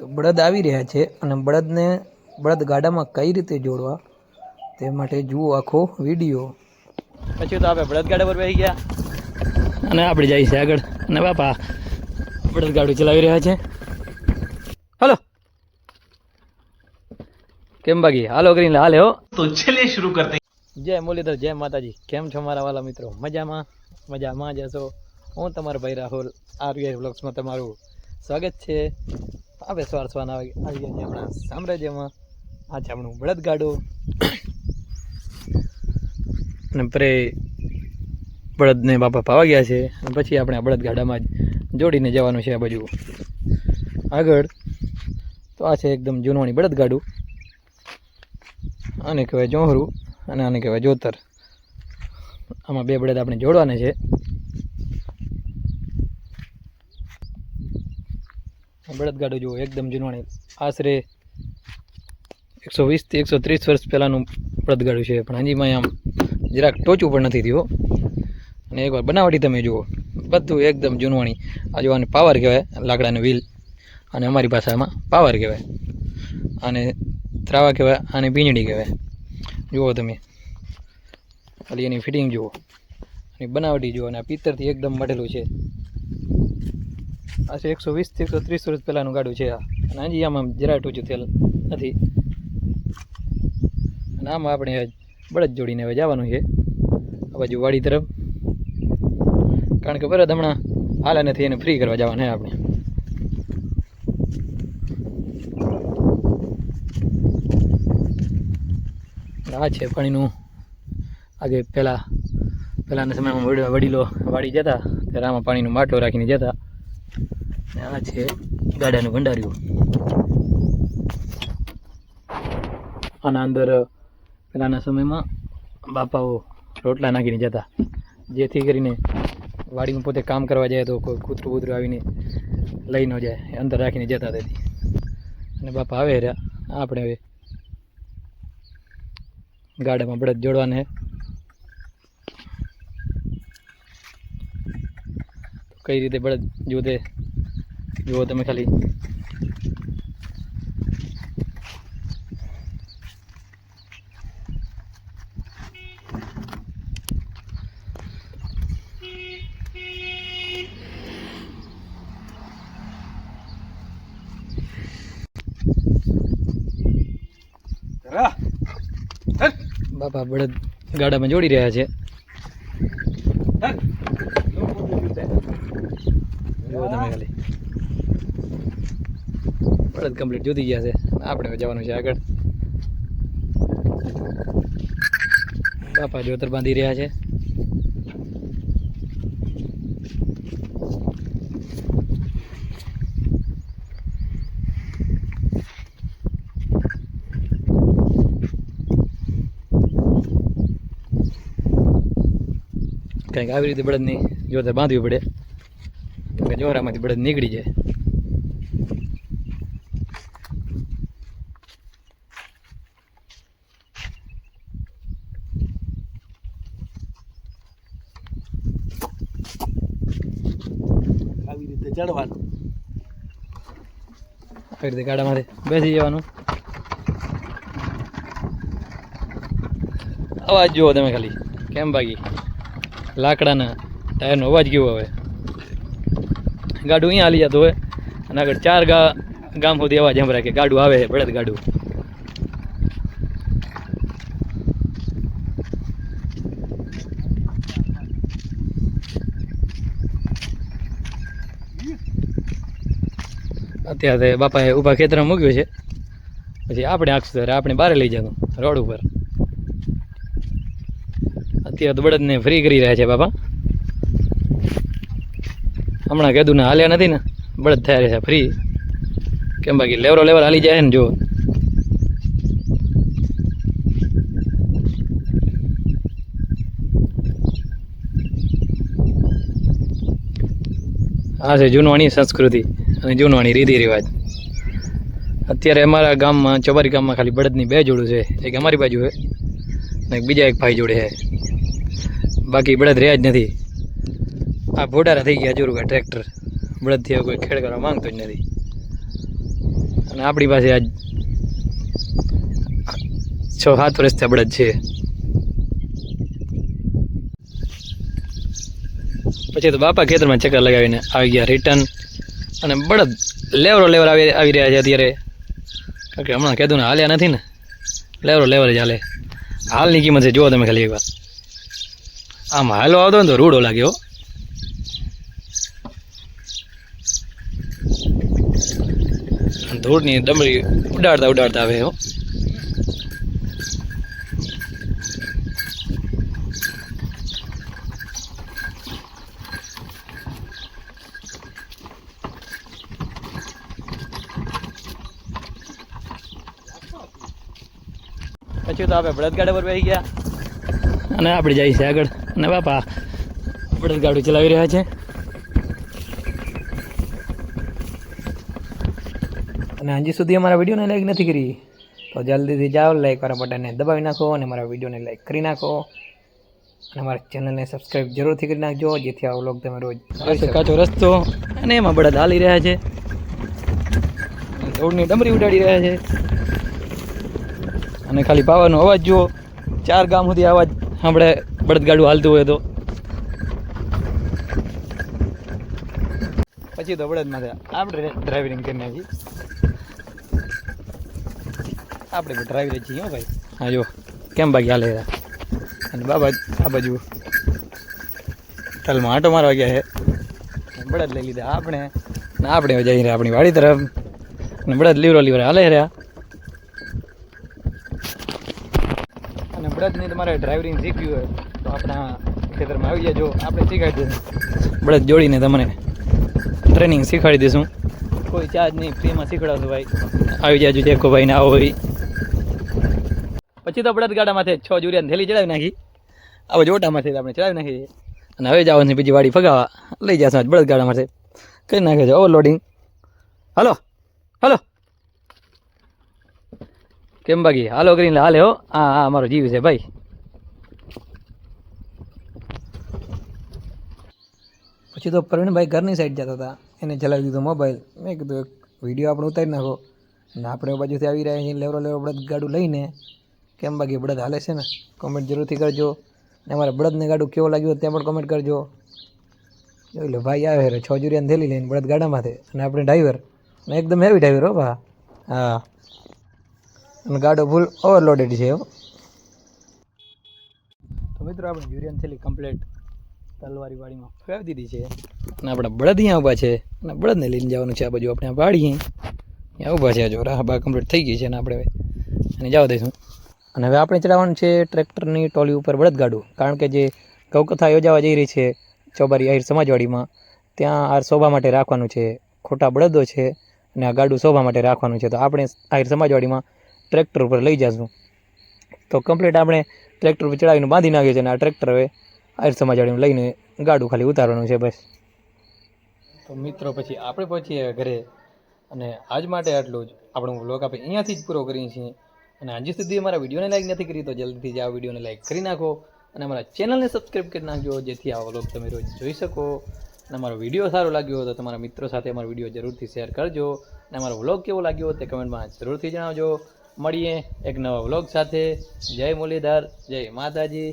તો બળદ આવી રહ્યા છે અને બળદને બળદ ગાડામાં કઈ રીતે જોડવા તે માટે જુઓ આખો વીડિયો. પછી તો આપણે બળદગાડા પર બેસી ગયા. અને આપણે જઈએ છીએ આગળ. અને બાપા બળદગાડું ચલાવી રહ્યા છે. હલો. કેમ બાકી? હાલો કરીને હાલે હો. તો ચલે શરૂ કરતે જય મુરલીધર જય માતાજી. કેમ છો મારા વાલા મિત્રો? મજામાં? મજામાં જશો હું તમારો ભાઈ રાહુલ આરવીઆઈ બ્લોગ્સમાં તમારું સ્વાગત છે. આપણે સવાર સવારના આવી આવી ગયા આપણા સામ્રાજ્યમાં. આ છે આપણું બળદગાડું અને પરે બળદને બાપા પાવા ગયા છે. અને પછી આપણે આ બળદગાડામાં જ જોડીને જવાનું છે આ બાજુ. આગળ તો આ છે એકદમ જૂનવાણી બળદગાડું આને કહેવાય જોહરું અને આને કહેવાય જોતર. આમાં બે બળદ આપણે જોડવાના છે. બળદગાડું જુઓ, એકદમ જૂનવાણી. આશરે એકસો વીસથી એકસો ત્રીસ વર્ષ પહેલાંનું બળદગાડું છે, પણ હજીમાં આમ જરાક ટોચું પણ નથી થયું અને એકવાર બનાવટી તમે જુઓ. બધું એકદમ જૂનવાણી. આ જોવાને પાવર કહેવાય, લાકડાનું વ્હીલ. અને અમારી ભાષામાં પાવર કહેવાય. અને ત્રાવા કહેવાય, અને પીંજણી કહેવાય. જુઓ તમે. ખાલી એની ફિટિંગ જુઓ. અને બનાવટી જુઓ, અને આ પિત્તરથી એકદમ મઢેલું છે. આ છે એકસો વીસથી એકસો ત્રીસ વર્ષ પહેલાંનું ગાડું છે આ. અને હજી આમાં જરા ટૂંચું થયેલ નથી. અને આમાં આપણે બળદ જોડીને હવે જવાનું છે. આ બાજુ વાડી તરફ. કારણ કે બરાદ હમણાં હાલે નથી, એને ફ્રી કરવા જવાના હે આપણે. આ છે પાણીનું. આગે પહેલાં, પહેલાંના સમયમાં વડીલો વાડી જતા, ત્યારે આમાં પાણીનું માટલો રાખીને જતા. આ છે ગાડાનું ભંડાર્યું આના અંદર પહેલાંના સમયમાં બાપાઓ રોટલા નાખીને જતા. જેથી કરીને વાડીમાં પોતે કામ કરવા જાય તો કોઈ કૂતરું કૂતરું આવીને લઈ ન જાય અંદર રાખીને જતા તેથી. અને બાપા આવે રહ્યા. આપણે હવે ગાડામાં બળદ જોડવાના કઈ રીતે બળદ જોતે જુઓ તમે ખાલી. બાપા બળદ ગાડામાં જોડી રહ્યા છે. જુઓ તમે ખાલી. બળદ કમ્પ્લીટ જુદી ગયા છે. આપણે જવાનું છે આગળ. બાપા જોતર બાંધી રહ્યા છે. કંઈક આવી રીતે બળદની જોતર બાંધવી પડે. કે જોરામાંથી બળદ નીકળી જાય. આવી રીતે ચડવાનું. આવી રીતે ગાડામાંથી બેસી જવાનું. અવાજ જુઓ તમે ખાલી. કેમ બાકી? લાકડાના ટાયરનો અવાજ કેવો આવે? ગાડું અહીંયા હાલી જતું હોય. અને આગળ ચાર ગા, ગામ સુધી અવાજ સંભળાય કે ગાડું આવે બળદ ગાડું. અત્યારે બાપાએ ઊભા ખેતરમાં મૂક્યું છે. પછી આપણે આખું ત્યારે આપણે બહાર લઈ જતું રોડ ઉપર. અત્યારે તો બળદને ફ્રી કરી રહ્યા છે બાપા. હમણાં કીધું ને હાલ્યા નથી ને. બળદ થયા છે ફ્રી કેમ બાકી લેવરો લેવર હાલી જાય ને જો આ છે જૂનવાણી સંસ્કૃતિ અને જૂનવાણી રીતિ રિવાજ. અત્યારે અમારા ગામમાં, ચોબારી ગામમાં ખાલી બળદની બે જોડું છે. એક અમારી બાજુ છે અને બીજા એક ભાઈ જોડે છે. બાકી બળદ રહ્યા જ નથી. આ ભોડારા થઈ ગયા જોરું ટ્રેક્ટર. બળદથી કોઈ ખેડ કરવા માંગતો જ નથી. અને આપણી પાસે આજ છ, સાત વર્ષથી બળદ છે. પછી તો બાપા ખેતરમાં ચક્કર લગાવીને આવી ગયા રિટર્ન અને બળદ લેવરો લેવર આવી આવી રહ્યા છે અત્યારે. કે હમણાં કીધું ને હાલ્યા નથી ને. લેવરો લેવર જ હાલે. હાલની કિંમત છે, જુઓ તમે ખાલી એકવાર. આમ હાલો આવતો ને તો રૂડો લાગ્યો ધૂળની ડમરી ઉડાડતા ઉડાડતા આવે, હો. પછી તો આપણે બળદગાડા પર બેસી ગયા. અને આપણે છીએ આગળ. અને બાપા બળદગાડું ચલાવી રહ્યા છે. અને હજી સુધી અમારા વિડીયોને લાઈક નથી કરી. તો જલ્દીથી જાઓ લાઈક વાળા બટનને દબાવી નાખો અને મારા વિડીયોને લાઈક કરી નાખો. અને મારા ચેનલને સબસ્ક્રાઈબ જરૂરથી કરી નાખજો જેથી આ વ્લોગ તમે રોજ કાચો રસ્તો અને એમાં બળદ હાલી રહ્યા છે. દોડની ડમરી ઉડાડી રહ્યા છે. અને ખાલી પાવાનો અવાજ જુઓ. ચાર ગામ સુધી અવાજ સાંભળે બળદગાડું હાલતું હોય તો. પછી તો બળદમાં આપણે ડ્રાઇવિંગ કરી નાખી આપણે પણ ડ્રાઈવર છીએ, હો ભાઈ. હા જો કેમ બાકી હાલે અને બાબા, આ બાજુ તલમાં આંટો મારવા ગયા છે. બળદ લઈ લીધા આપણે. ને આપણે જઈ રહ્યા આપણી વાડી તરફ. અને બળદ લીવરો લીવરો હાલે રહ્યા. અને બળદની તમારે ડ્રાઇવિંગ શીખવી હોય, તો આપણા ખેતરમાં આવી જજો આપણે શીખવાડી દઈશું બળદ જોડીને તમને ટ્રેનિંગ શીખવાડી દઈશું. કોઈ ચાર્જ નહીં, ફ્રીમાં શીખવાડશું ભાઈ. આવી જાજો દેખો ભાઈ ને આવો ભાઈ. પછી તો બળદ ગાડામાંથી છ જુરિયાની થેલી ચડાવી નાખી. આવો જોટામાંથી આપણે ચડાવી નાખી અને હવે જવાનું બીજી વાડી ફગાવા. લઈ જશું આજ બળદ ગાડામાંથી. કરી નાખે છે ઓવરલોડિંગ હલો હલો. કેમ બાકી? હાલો કરીને હાલે હો. હા હા અમારો જીવ છે ભાઈ. પછી તો પ્રવીણભાઈ ઘરની સાઈડ જતા હતા. એને ચલાવી દીધો મોબાઈલ મેં કીધું, એક વીડિયો આપણે ઉતારી નાખો. ને આપણે બાજુથી આવી રહ્યા છીએ લેવરો લેવરો બળદ ગાડું લઈને. કેમ બાકી બળદ હાલે છે ને? કોમેન્ટ જરૂરથી કરજો. અને અમારે બળદને ગાડું કેવું લાગ્યું તે પણ કોમેન્ટ કરજો. જોઈ લો, ભાઈ આવે રે, છ જુરિયાને થેલી લઈને બળદ ગાડામાંથી અને આપણે ડ્રાઈવર અને એકદમ હેવી ડ્રાઈવર હો, ભા. હા. અને ગાડો ફૂલ ઓવરલોડેડ છે, હો. તો મિત્રો, આપણે યુરિયન થેલી કમ્પ્લીટ તલવારી વાડીમાં ફેરવી દીધી છે. અને આપણા બળદ અહીંયા ઊભા છે. અને બળદને લઈને જવાનું છે આ બાજુ, આપણે વાડીએ. અહીંયા ઊભા છે જો રાહ બા કમ્પ્લીટ થઈ ગઈ છે, અને આપણે એને જવા દઈશું. અને હવે આપણે ચડાવવાનું છે ટ્રેક્ટરની ટોલી ઉપર બળદગાડું કારણ કે જે ગૌકથા યોજાવા જઈ રહી છે ચોબારી આહિર સમાજવાડીમાં, ત્યાં આ શોભા માટે રાખવાનું છે. ખોટા બળદો છે અને આ ગાડું શોભા માટે રાખવાનું છે. તો આપણે આહિર સમાજવાડીમાં ટ્રેક્ટર ઉપર લઈ જઈશું તો કમ્પ્લીટ આપણે ટ્રેક્ટર ઉપર ચડાવીને બાંધી નાખ્યું છે અને આ ટ્રેક્ટર હવે આહિર સમાજવાડીમાં લઈને ગાડું ખાલી ઉતારવાનું છે બસ. તો મિત્રો, પછી આપણે પહોંચીએ ઘરે. અને આજ માટે આટલું જ. આપણો બ્લોગ આપણે અહીંયાથી જ પૂરો કરીએ છીએ. અને હજી સુધી અમારા વિડીયોને લાઈક નથી કરી તો જલ્દીથી જ આ વિડીયોને લાઈક કરી નાખો અને અમારા ચેનલને સબસ્ક્રાઈબ કરી નાખજો, જેથી આ વ્લોગ તમે રોજ જોઈ શકો. અને અમારો વીડિયો સારો લાગ્યો તો તમારા મિત્રો સાથે અમારો વીડિયો જરૂરથી શેર કરજો. અને અમારો વ્લોગ કેવો લાગ્યો તે કમેન્ટમાં જરૂરથી જણાવજો. મળીએ એક નવા વ્લોગ સાથે. જય મુરલીધર, જય માતાજી.